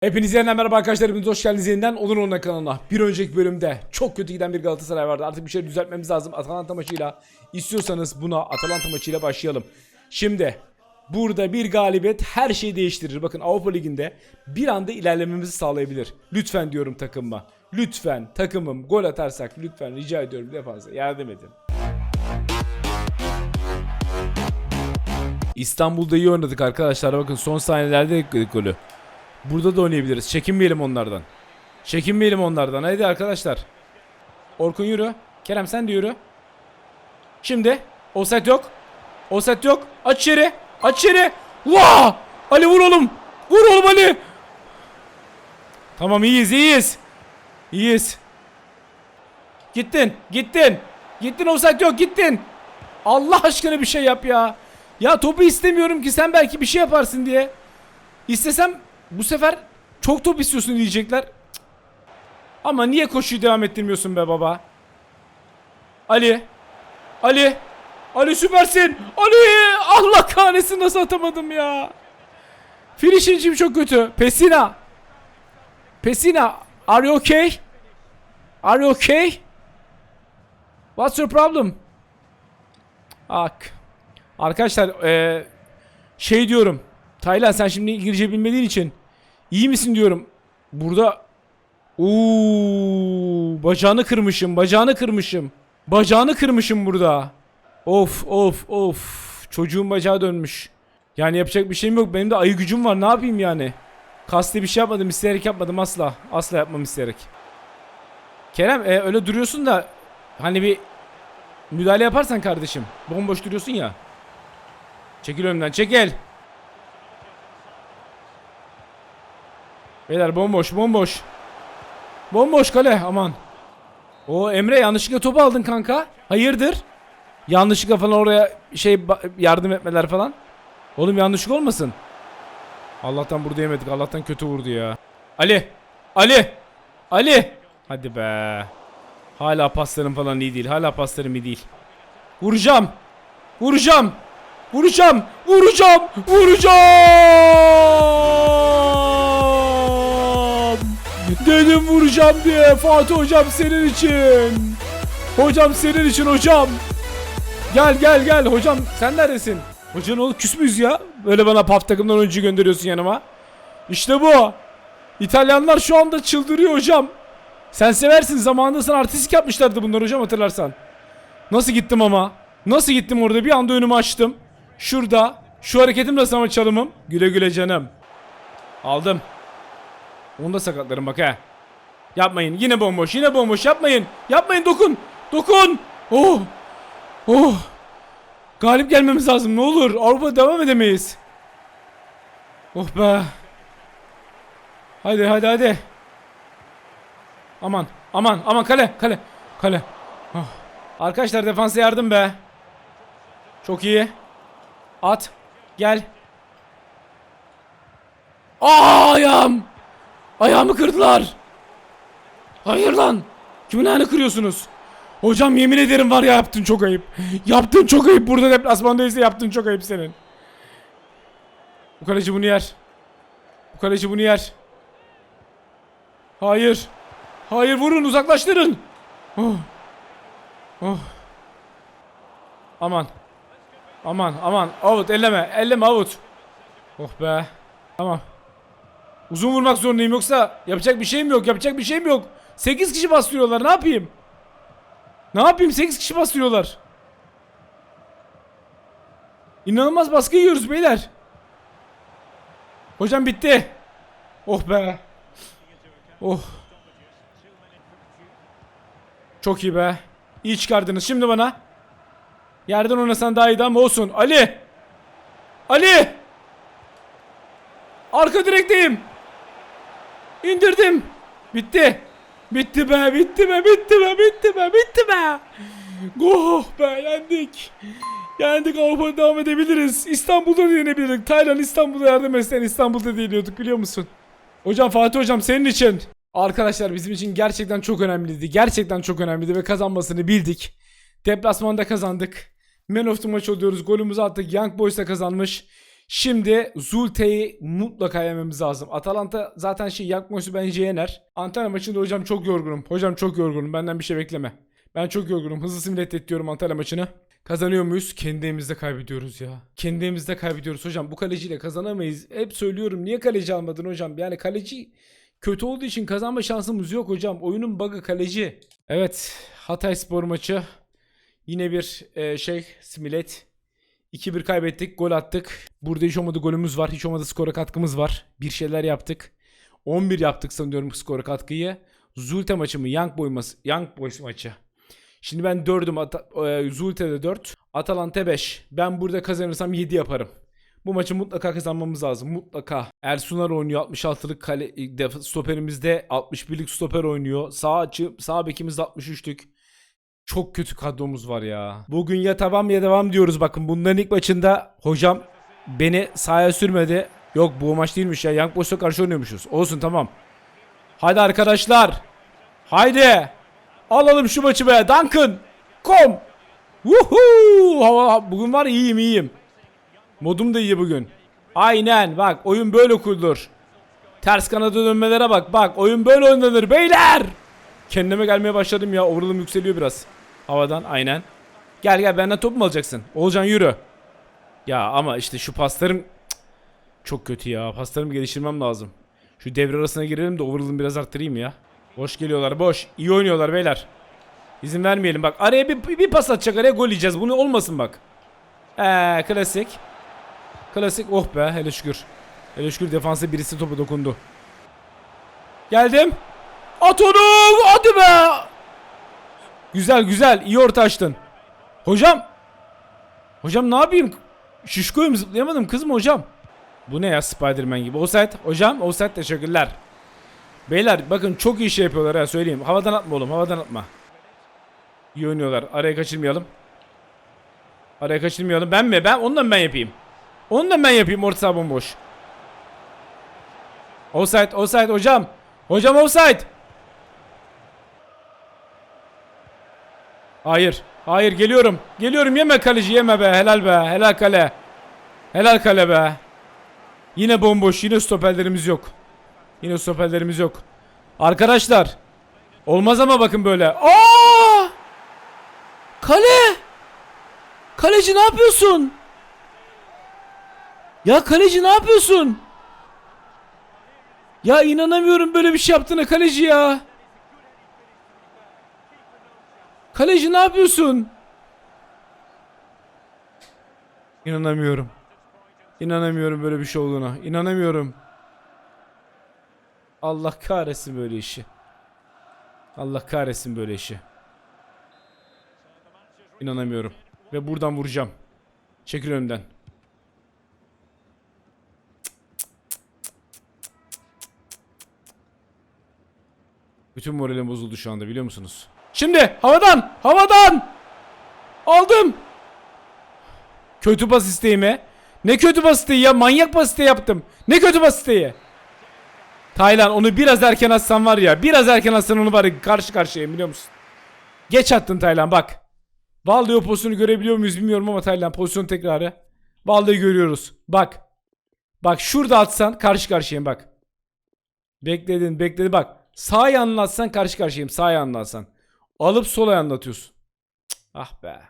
Hepinize yeniden merhaba arkadaşlar. Hepiniz hoş geldiniz yeniden Olur Onunla kanalına. Bir önceki bölümde çok kötü giden bir Galatasaray vardı. Artık bir şey düzeltmemiz lazım. Atalanta maçıyla istiyorsanız buna Atalanta maçıyla başlayalım. Şimdi burada bir galibiyet her şeyi değiştirir. Bakın Avrupa Ligi'nde bir anda ilerlememizi sağlayabilir. Lütfen diyorum takımıma. Lütfen takımım gol atarsak lütfen rica ediyorum defansa yardım edin. İstanbul'da iyi oynadık arkadaşlar. Bakın son saniyelerde golü. Burada da oynayabiliriz. Çekinmeyelim onlardan. Çekinmeyelim onlardan. Hadi arkadaşlar. Orkun yürü. Kerem sen de yürü. Şimdi. Offset yok. Offset yok. Aç içeri. Aç içeri. Vaa! Ali vur oğlum. Vur oğlum Ali. Tamam iyiyiz iyiyiz. İyiyiz. Gittin. Gittin. Gittin offset yok gittin. Allah aşkına bir şey yap ya. Ya topu istemiyorum ki sen belki bir şey yaparsın diye. İstesem bu sefer çok top istiyorsun diyecekler. Ama niye koşuyu devam ettirmiyorsun be baba? Ali. Ali. Ali süpersin. Ali. Allah kahretsin nasıl atamadım ya. Finishing'im çok kötü. Pesina. Pesina. Are you okay? Are you okay? What's your problem? Ak. Arkadaşlar eee şey diyorum. Taylan sen şimdi İngilizce bilmediğin için iyi misin diyorum. Burada Uuu bacağını kırmışım, bacağını kırmışım. Bacağını kırmışım burada. Of of of. Çocuğun bacağı dönmüş. Yani yapacak bir şeyim yok. Benim de ayı gücüm var. Ne yapayım yani? Kasti bir şey yapmadım. isteyerek yapmadım asla. Asla yapmam isteyerek. Kerem e, öyle duruyorsun da hani bir müdahale yaparsan kardeşim. Bomboş duruyorsun ya. Çekil önümden çekil. Beyler bomboş bomboş. Bomboş kale aman. O Emre yanlışlıkla topu aldın kanka. Hayırdır? Yanlışlıkla falan oraya şey yardım etmeler falan. Oğlum yanlışlık olmasın. Allah'tan burada yemedik. Allah'tan kötü vurdu ya. Ali. Ali. Ali. Hadi be. Hala paslarım falan iyi değil. Hala paslarım iyi değil. Vuracağım. Vuracağım. Vuracağım. Vuracağım. Vuracağım. Dedim vuracağım diye. Fatih hocam senin için. Hocam senin için hocam. Gel gel gel hocam sen neredesin? Hocanın oğlu küs müyüz ya? Böyle bana paf takımdan oyuncu gönderiyorsun yanıma. İşte bu. İtalyanlar şu anda çıldırıyor hocam. Sen seversin zamanında sana artistik yapmışlardı bunlar hocam hatırlarsan. Nasıl gittim ama? Nasıl gittim orada bir anda önümü açtım. Şurada. Şu hareketim nasıl ama çalımım? Güle güle canım. Aldım. Onu da sakatlarım bak he. Yapmayın. Yine bomboş. Yine bomboş. Yapmayın. Yapmayın. Dokun. Dokun. Oh. Oh. Galip gelmemiz lazım. Ne olur. Avrupa devam edemeyiz. Oh be. Hadi hadi hadi. Aman. Aman. Aman kale. Kale. Kale. Oh. Arkadaşlar defansa yardım be. Çok iyi. At. Gel. Aa ayağım. Ayağımı kırdılar. Hayır lan. Kimin ayağını kırıyorsunuz? Hocam yemin ederim var ya yaptın çok ayıp. Yaptın çok ayıp. Burada deplasmandayız yaptın çok ayıp senin. Bu kaleci bunu yer. Bu kaleci bunu yer. Hayır. Hayır vurun uzaklaştırın. Oh. Oh. Aman. Aman aman. Out elleme. Elleme out. Oh be. Tamam. Uzun vurmak zorundayım yoksa yapacak bir şeyim yok. Yapacak bir şeyim yok. 8 kişi bastırıyorlar. Ne yapayım? Ne yapayım? 8 kişi bastırıyorlar. İnanılmaz baskı yiyoruz beyler. Hocam bitti. Oh be. Oh. Çok iyi be. İyi çıkardınız. Şimdi bana. Yerden oynasan daha iyiydi ama olsun. Ali. Ali. Arka direkteyim. İndirdim. Bitti. Bitti be, bitti be, bitti be, bitti be, bitti be. Oh be, yendik. Yendik Avrupa'da devam edebiliriz. İstanbul'da da yenebilirdik. Taylan İstanbul'da yardım etsen İstanbul'da da yeniyorduk biliyor musun? Hocam Fatih hocam senin için. Arkadaşlar bizim için gerçekten çok önemliydi. Gerçekten çok önemliydi ve kazanmasını bildik. Deplasmanda kazandık. Man of the match oluyoruz. Golümüzü attık. Young Boys da kazanmış. Şimdi Zulte'yi mutlaka yememiz lazım. Atalanta zaten şey Yakmos'u bence yener. Antalya maçında hocam çok yorgunum. Hocam çok yorgunum. Benden bir şey bekleme. Ben çok yorgunum. Hızlı simület et diyorum Antalya maçını. Kazanıyor muyuz? Kendi kaybediyoruz ya. Kendi evimizde kaybediyoruz hocam. Bu kaleciyle kazanamayız. Hep söylüyorum. Niye kaleci almadın hocam? Yani kaleci kötü olduğu için kazanma şansımız yok hocam. Oyunun bug'ı kaleci. Evet. Hatay spor maçı. Yine bir e, şey simület. 2-1 kaybettik. Gol attık. Burada hiç olmadı golümüz var. Hiç olmadı skora katkımız var. Bir şeyler yaptık. 11 yaptık sanıyorum skora katkıyı. Zulte maçı mı? Young, Boy mas- Young Boys maçı. Şimdi ben 4'üm. Ata- e, Zulte'de 4. Atalanta 5. Ben burada kazanırsam 7 yaparım. Bu maçı mutlaka kazanmamız lazım. Mutlaka. Ersunar oynuyor. 66'lık kale def- stoperimizde 61'lik stoper oynuyor. Sağ açı, sağ bekimizde 63'lük. Çok kötü kadromuz var ya. Bugün ya tamam ya devam diyoruz. Bakın bunların ilk maçında hocam beni sahaya sürmedi. Yok bu maç değilmiş ya. Young Boys'a karşı oynuyormuşuz. Olsun tamam. Hadi arkadaşlar. Haydi. Alalım şu maçı be. Duncan. Kom. Woohoo. Bugün var iyiyim iyiyim. Modum da iyi bugün. Aynen bak oyun böyle kurulur. Ters kanada dönmelere bak. Bak oyun böyle oynanır beyler. Kendime gelmeye başladım ya. Overall'ım yükseliyor biraz. Havadan aynen. Gel gel benden top mu alacaksın? Olcan yürü. Ya ama işte şu paslarım çok kötü ya. Paslarımı geliştirmem lazım. Şu devre arasına girelim de overall'ımı biraz arttırayım ya. Boş geliyorlar boş. İyi oynuyorlar beyler. İzin vermeyelim bak. Araya bir, bir pas atacak araya gol yiyeceğiz. Bunu olmasın bak. Eee klasik. Klasik oh be hele şükür. Hele şükür defansa birisi topu dokundu. Geldim. At onu hadi be. Güzel güzel iyi orta açtın. Hocam. Hocam ne yapayım? Şişkoyum zıplayamadım kız mı hocam? Bu ne ya Spiderman gibi. Offside hocam offside teşekkürler. Beyler bakın çok iyi şey yapıyorlar ha söyleyeyim. Havadan atma oğlum havadan atma. İyi oynuyorlar. Araya kaçırmayalım. Araya kaçırmayalım. Ben mi? Ben ondan ben yapayım. Ondan ben yapayım orta saha bomboş. Offside, offside hocam. Hocam offside. Hayır. Hayır geliyorum. Geliyorum yeme kaleci yeme be. Helal be. Helal kale. Helal kale be. Yine bomboş. Yine stoperlerimiz yok. Yine stoperlerimiz yok. Arkadaşlar. Olmaz ama bakın böyle. Aa! Kale! Kaleci ne yapıyorsun? Ya kaleci ne yapıyorsun? Ya inanamıyorum böyle bir şey yaptığına kaleci ya. Kaleci ne yapıyorsun? İnanamıyorum. İnanamıyorum böyle bir şey olduğuna. İnanamıyorum. Allah kahretsin böyle işi. Allah kahretsin böyle işi. İnanamıyorum. Ve buradan vuracağım. Çekil önümden. Bütün moralim bozuldu şu anda biliyor musunuz? Şimdi havadan! Havadan! Aldım! Kötü pas isteğimi. Ne kötü pas isteği ya? Manyak pas isteği yaptım. Ne kötü pas isteği? Taylan onu biraz erken atsan var ya. Biraz erken atsan onu ya karşı karşıyayım biliyor musun? Geç attın Taylan bak. Vallahi o pozisyonu görebiliyor muyuz bilmiyorum ama Taylan pozisyon tekrarı. Vallahi görüyoruz. Bak. Bak şurada atsan karşı karşıyayım bak. Bekledin bekledi bak. Sağ yanına atsan karşı karşıyayım. Sağ yanına atsan. Alıp sol ayağına atıyorsun. Cık, ah be.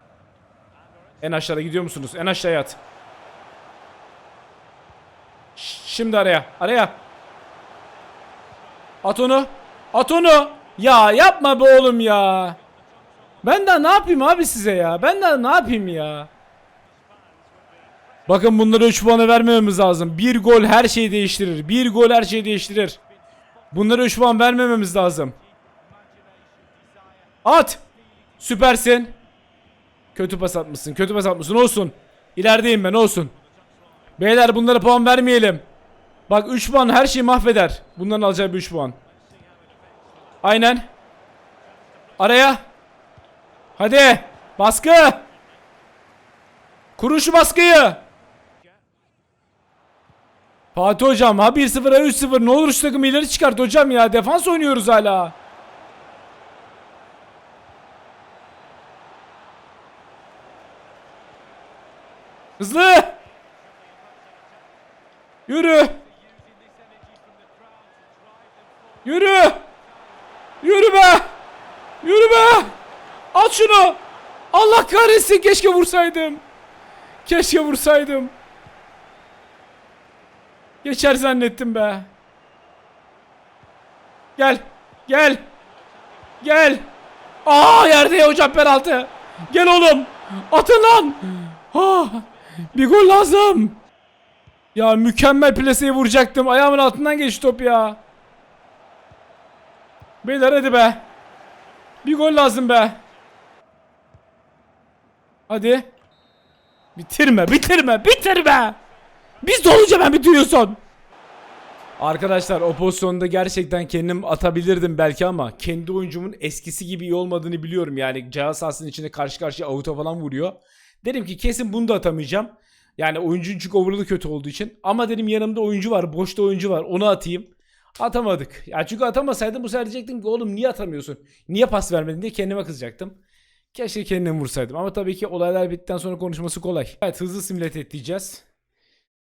En aşağıda gidiyor musunuz? En aşağıya at. Şimdi araya. Araya. At onu. At onu. Ya yapma be oğlum ya. Ben daha ne yapayım abi size ya? Ben daha ne yapayım ya? Bakın bunlara 3 puanı vermememiz lazım. Bir gol her şeyi değiştirir. Bir gol her şeyi değiştirir. Bunlara 3 puan vermememiz lazım. At. Süpersin. Kötü pas atmışsın. Kötü pas atmışsın. Olsun. İlerideyim ben. Olsun. Beyler bunlara puan vermeyelim. Bak 3 puan her şeyi mahveder. Bunların alacağı bir 3 puan. Aynen. Araya. Hadi. Baskı. Kurun şu baskıyı. Fatih hocam ha 1-0 ha 3-0 ne olur şu takımı ileri çıkart hocam ya defans oynuyoruz hala. Hızlı. Yürü. Yürü. Yürü be. Yürü be. At şunu. Allah kahretsin keşke vursaydım. Keşke vursaydım. Geçer zannettim be. Gel. Gel. Gel. Aa yerde ya hocam penaltı. Gel oğlum. Atın lan. Ah, bir gol lazım. Ya mükemmel plaseyi vuracaktım. Ayağımın altından geçti top ya. Beyler hadi be. Bir gol lazım be. Hadi. Bitirme, bitirme, bitirme. Biz de olunca ben bitiriyorsun. Arkadaşlar o pozisyonda gerçekten kendim atabilirdim belki ama kendi oyuncumun eskisi gibi iyi olmadığını biliyorum. Yani cihaz sahasının içinde karşı karşıya avuta falan vuruyor. Dedim ki kesin bunu da atamayacağım. Yani oyuncunun çünkü overall'ı kötü olduğu için. Ama dedim yanımda oyuncu var, boşta oyuncu var. Onu atayım. Atamadık. Ya çünkü atamasaydım bu sefer diyecektim ki oğlum niye atamıyorsun? Niye pas vermedin diye kendime kızacaktım. Keşke kendim vursaydım. Ama tabii ki olaylar bittikten sonra konuşması kolay. Evet hızlı simülat edeceğiz.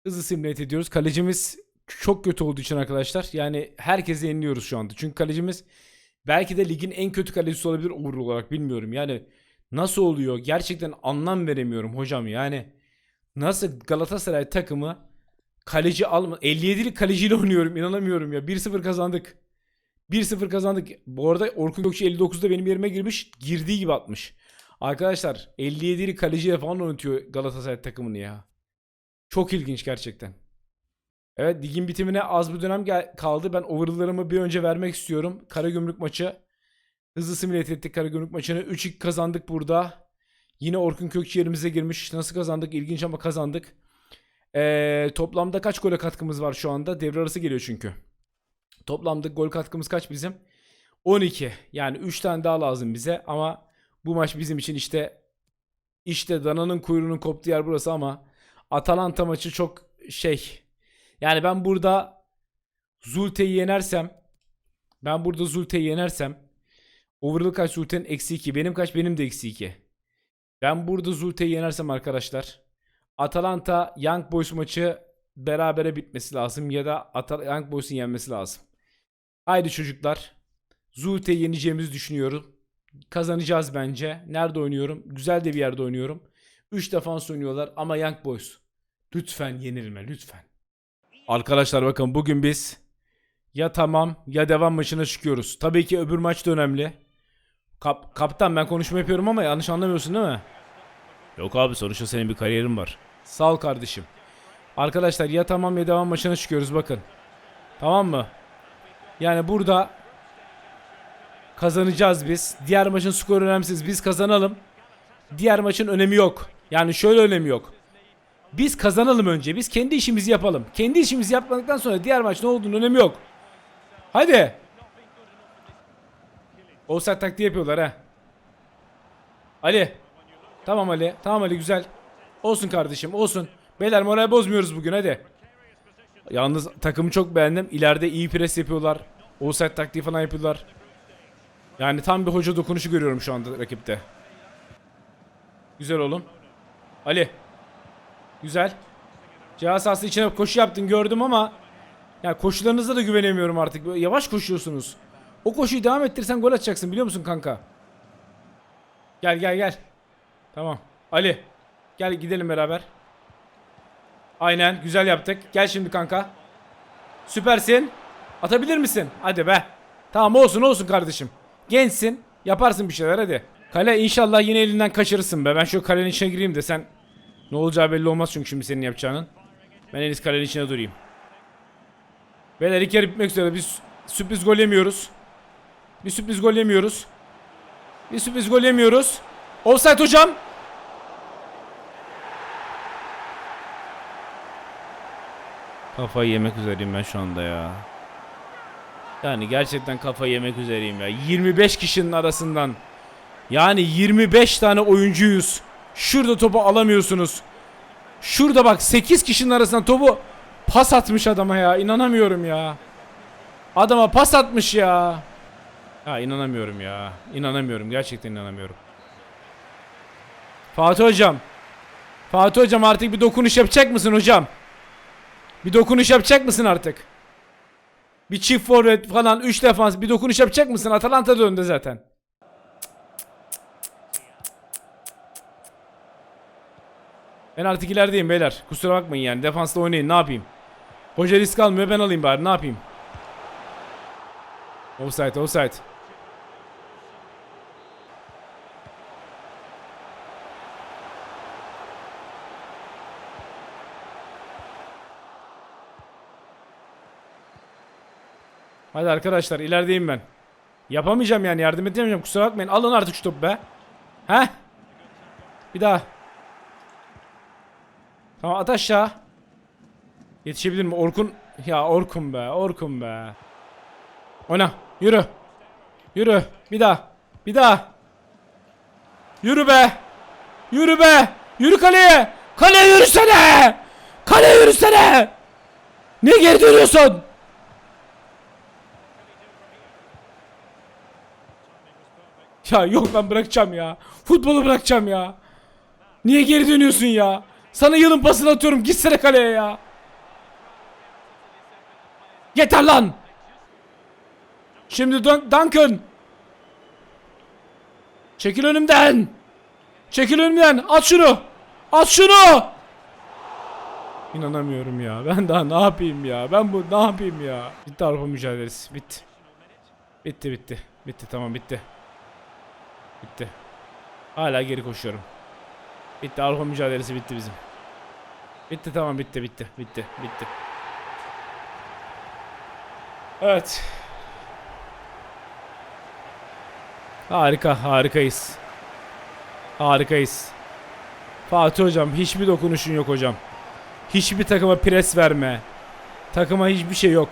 Hızlı simülat ediyoruz. Kalecimiz çok kötü olduğu için arkadaşlar. Yani herkese yeniliyoruz şu anda. Çünkü kalecimiz belki de ligin en kötü kalecisi olabilir overall olarak bilmiyorum. Yani nasıl oluyor? Gerçekten anlam veremiyorum hocam. Yani nasıl Galatasaray takımı kaleci alma 57'lik kaleciyle oynuyorum. inanamıyorum ya. 1-0 kazandık. 1-0 kazandık. Bu arada Orkun Gökçe 59'da benim yerime girmiş. Girdiği gibi atmış. Arkadaşlar 57'lik kaleciyle falan oynatıyor Galatasaray takımını ya. Çok ilginç gerçekten. Evet ligin bitimine az bir dönem kaldı. Ben overall'larımı bir önce vermek istiyorum. Karagümrük maçı. Hızlı simülat ettik Karagümrük maçını. 3-2 kazandık burada. Yine Orkun Kökçü yerimize girmiş. Nasıl kazandık? İlginç ama kazandık. Ee, toplamda kaç gole katkımız var şu anda? Devre arası geliyor çünkü. Toplamda gol katkımız kaç bizim? 12. Yani 3 tane daha lazım bize ama bu maç bizim için işte işte dananın kuyruğunun koptuğu yer burası ama Atalanta maçı çok şey. Yani ben burada Zulte'yi yenersem ben burada Zulte'yi yenersem overall kaç Zulte'nin eksi 2 benim kaç benim de eksi 2. Ben burada Zulte'yi yenersem arkadaşlar Atalanta Young Boys maçı berabere bitmesi lazım ya da Atal Young Boys'un yenmesi lazım. Haydi çocuklar. Zulte'yi yeneceğimizi düşünüyorum. Kazanacağız bence. Nerede oynuyorum? Güzel de bir yerde oynuyorum. 3 defans oynuyorlar ama Young Boys. Lütfen yenilme lütfen. Arkadaşlar bakın bugün biz ya tamam ya devam maçına çıkıyoruz. Tabii ki öbür maç da önemli. Kap kaptan ben konuşma yapıyorum ama yanlış anlamıyorsun değil mi? Yok abi sonuçta senin bir kariyerin var. Sağ ol kardeşim. Arkadaşlar ya tamam ya devam maçına çıkıyoruz bakın. Tamam mı? Yani burada kazanacağız biz. Diğer maçın skoru önemsiz. Biz kazanalım. Diğer maçın önemi yok. Yani şöyle önemi yok. Biz kazanalım önce. Biz kendi işimizi yapalım. Kendi işimizi yapmadıktan sonra diğer maç ne olduğunun önemi yok. Hadi. Offside taktiği yapıyorlar ha. Ali. Tamam Ali. Tamam Ali güzel. Olsun kardeşim olsun. Beyler moral bozmuyoruz bugün hadi. Yalnız takımı çok beğendim. İleride iyi pres yapıyorlar. Offside taktiği falan yapıyorlar. Yani tam bir hoca dokunuşu görüyorum şu anda rakipte. Güzel oğlum. Ali. Güzel. Cihaz sahası içine koşu yaptın gördüm ama ya koşularınıza da güvenemiyorum artık. Böyle yavaş koşuyorsunuz. O koşuyu devam ettirsen gol atacaksın biliyor musun kanka? Gel gel gel. Tamam. Ali. Gel gidelim beraber. Aynen güzel yaptık. Gel şimdi kanka. Süpersin. Atabilir misin? Hadi be. Tamam olsun olsun kardeşim. Gençsin. Yaparsın bir şeyler hadi. Kale inşallah yine elinden kaçırırsın be. Ben şu kalenin içine gireyim de sen ne olacağı belli olmaz çünkü şimdi senin yapacağının. Ben en iyisi kalenin içine durayım. Beyler ilk yarı bitmek üzere. Biz sürpriz gol yemiyoruz. Bir sürpriz gol yemiyoruz. Bir sürpriz gol yemiyoruz. Offside hocam. Kafayı yemek üzereyim ben şu anda ya. Yani gerçekten kafayı yemek üzereyim ya. 25 kişinin arasından. Yani 25 tane oyuncuyuz. Şurada topu alamıyorsunuz. Şurada bak 8 kişinin arasından topu pas atmış adama ya. İnanamıyorum ya. Adama pas atmış ya. Ya inanamıyorum ya. İnanamıyorum. Gerçekten inanamıyorum. Fatih hocam. Fatih hocam artık bir dokunuş yapacak mısın hocam? Bir dokunuş yapacak mısın artık? Bir çift forvet falan 3 defans bir dokunuş yapacak mısın? Atalanta da önde zaten. Ben artık ilerideyim beyler. Kusura bakmayın yani. Defansta oynayın. Ne yapayım? Hoca risk almıyor. Ben alayım bari. Ne yapayım? Offside, offside. Hadi arkadaşlar ilerideyim ben. Yapamayacağım yani yardım edemeyeceğim kusura bakmayın. Alın artık şu topu be. He? Bir daha. Tamam at aşağı. Yetişebilir mi? Orkun. Ya Orkun be. Orkun be. Oyna. Yürü. Yürü. Bir daha. Bir daha. Yürü be. Yürü be. Yürü kaleye. Kaleye yürüsene. Kaleye yürüsene. Ne geri dönüyorsun? Ya yok ben bırakacağım ya. Futbolu bırakacağım ya. Niye geri dönüyorsun ya? Sana yılın pasını atıyorum. Gitsene kaleye ya. Yeter lan. Şimdi Dun Duncan. Çekil önümden. Çekil önümden. At şunu. At şunu. İnanamıyorum ya. Ben daha ne yapayım ya? Ben bu ne yapayım ya? Bitti Avrupa mücadelesi. Bitti. Bitti bitti. Bitti tamam bitti. Bitti. Hala geri koşuyorum. Bitti Avrupa mücadelesi bitti bizim. Bitti tamam bitti bitti bitti bitti. Evet. Harika harikayız. Harikayız. Fatih hocam hiçbir dokunuşun yok hocam. Hiçbir takıma pres verme. Takıma hiçbir şey yok.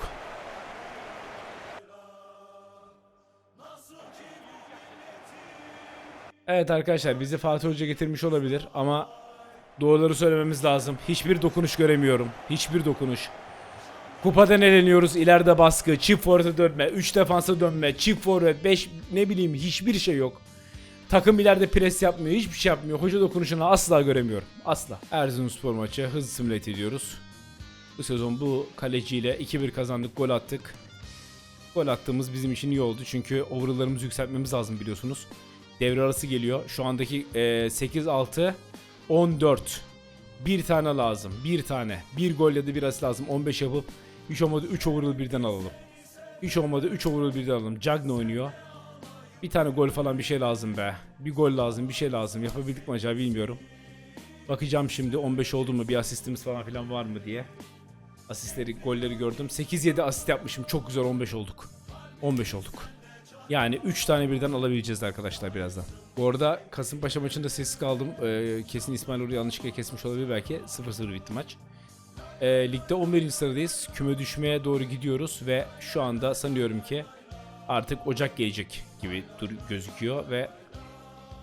Evet arkadaşlar bizi Fatih Hoca getirmiş olabilir ama doğruları söylememiz lazım. Hiçbir dokunuş göremiyorum. Hiçbir dokunuş. Kupadan eleniyoruz. ileride baskı, çift forvete dönme, 3 defansa dönme, çift forvet, 5 ne bileyim hiçbir şey yok. Takım ileride pres yapmıyor, hiçbir şey yapmıyor. Hoca dokunuşunu asla göremiyorum. Asla. Erzurumspor maçı hız simülat ediyoruz. Bu sezon bu kaleciyle 2-1 kazandık, gol attık. Gol attığımız bizim için iyi oldu çünkü overall'larımızı yükseltmemiz lazım biliyorsunuz. Devre arası geliyor. Şu andaki e, 8-6 14. Bir tane lazım. Bir tane. Bir gol ya da bir asist lazım. 15 yapıp hiç olmadı 3 overall birden alalım. Hiç olmadı 3 overall birden alalım. Cagney oynuyor. Bir tane gol falan bir şey lazım be. Bir gol lazım, bir şey lazım. Yapabildik mi acaba bilmiyorum. Bakacağım şimdi 15 oldu mu bir asistimiz falan filan var mı diye. Asistleri, golleri gördüm. 8-7 asist yapmışım. Çok güzel 15 olduk. 15 olduk. Yani 3 tane birden alabileceğiz arkadaşlar birazdan. Bu arada Kasımpaşa maçında sessiz kaldım. Ee, kesin İsmail orayı yanlışlıkla kesmiş olabilir belki. 0-0 bitti maç. Ee, ligde 11. sıradayız. Küme düşmeye doğru gidiyoruz ve şu anda sanıyorum ki artık Ocak gelecek gibi dur gözüküyor ve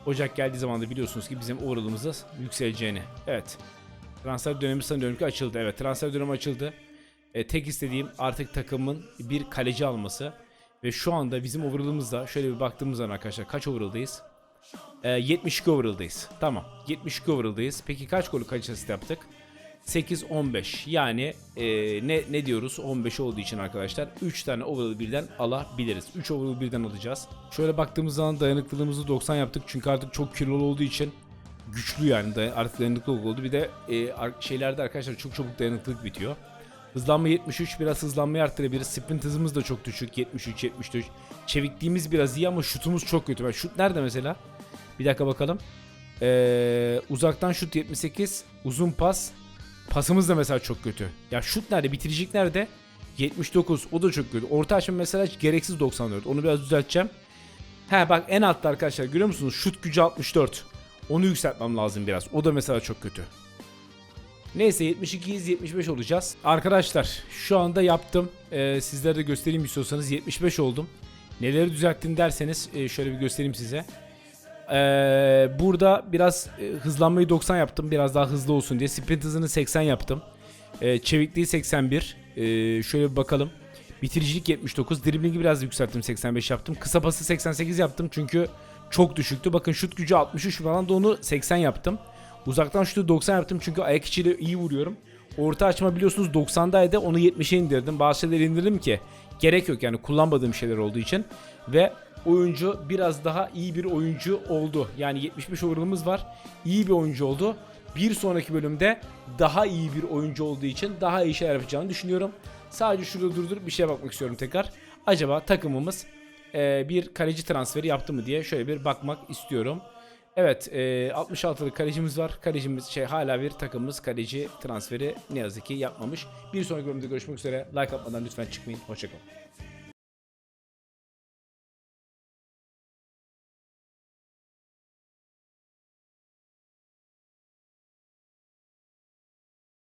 Ocak geldiği zaman da biliyorsunuz ki bizim overall'ımızın yükseleceğini. Evet. Transfer dönemi sanıyorum ki açıldı. Evet transfer dönemi açıldı. Ee, tek istediğim artık takımın bir kaleci alması. Ve şu anda bizim overall'ımızda şöyle bir baktığımız zaman arkadaşlar kaç overall'dayız? Ee, 72 overall'dayız. Tamam. 72 overall'dayız. Peki kaç golü kaç asist yaptık? 8 15. Yani e, ne ne diyoruz? 15 olduğu için arkadaşlar 3 tane overall birden alabiliriz. 3 overall birden alacağız. Şöyle baktığımız zaman dayanıklılığımızı 90 yaptık. Çünkü artık çok kilolu olduğu için güçlü yani artık dayanıklılık oldu. Bir de e, şeylerde arkadaşlar çok çabuk dayanıklılık bitiyor. Hızlanma 73 biraz hızlanmayı arttırabiliriz. Sprint hızımız da çok düşük 73 74. Çevikliğimiz biraz iyi ama şutumuz çok kötü. Ben şut nerede mesela? Bir dakika bakalım. Ee, uzaktan şut 78, uzun pas. Pasımız da mesela çok kötü. Ya şut nerede? Bitiricilik nerede? 79. O da çok kötü. Orta açım mesela gereksiz 94. Onu biraz düzelteceğim. He bak en altta arkadaşlar görüyor musunuz? Şut gücü 64. Onu yükseltmem lazım biraz. O da mesela çok kötü. Neyse 72'yiz 75 olacağız. Arkadaşlar şu anda yaptım. Ee, sizlere de göstereyim istiyorsanız 75 oldum. Neleri düzelttim derseniz e, şöyle bir göstereyim size. Ee, burada biraz e, hızlanmayı 90 yaptım. Biraz daha hızlı olsun diye. Sprint hızını 80 yaptım. Ee, çevikliği 81. Ee, şöyle bir bakalım. Bitiricilik 79. Driblingi biraz yükselttim 85 yaptım. Kısa pası 88 yaptım çünkü çok düşüktü. Bakın şut gücü 63 falan da onu 80 yaptım. Uzaktan şutu 90 yaptım çünkü ayak içiyle iyi vuruyorum. Orta açma biliyorsunuz 90'daydı onu 70'e indirdim. Bazı şeyleri indirdim ki gerek yok yani kullanmadığım şeyler olduğu için. Ve oyuncu biraz daha iyi bir oyuncu oldu. Yani 75 oranımız var. İyi bir oyuncu oldu. Bir sonraki bölümde daha iyi bir oyuncu olduğu için daha iyi şeyler yapacağını düşünüyorum. Sadece şurada durdurup bir şeye bakmak istiyorum tekrar. Acaba takımımız bir kaleci transferi yaptı mı diye şöyle bir bakmak istiyorum. Evet e, 66'lık kalecimiz var. Kalecimiz şey hala bir takımımız kaleci transferi ne yazık ki yapmamış. Bir sonraki bölümde görüşmek üzere. Like atmadan lütfen çıkmayın. Hoşçakalın.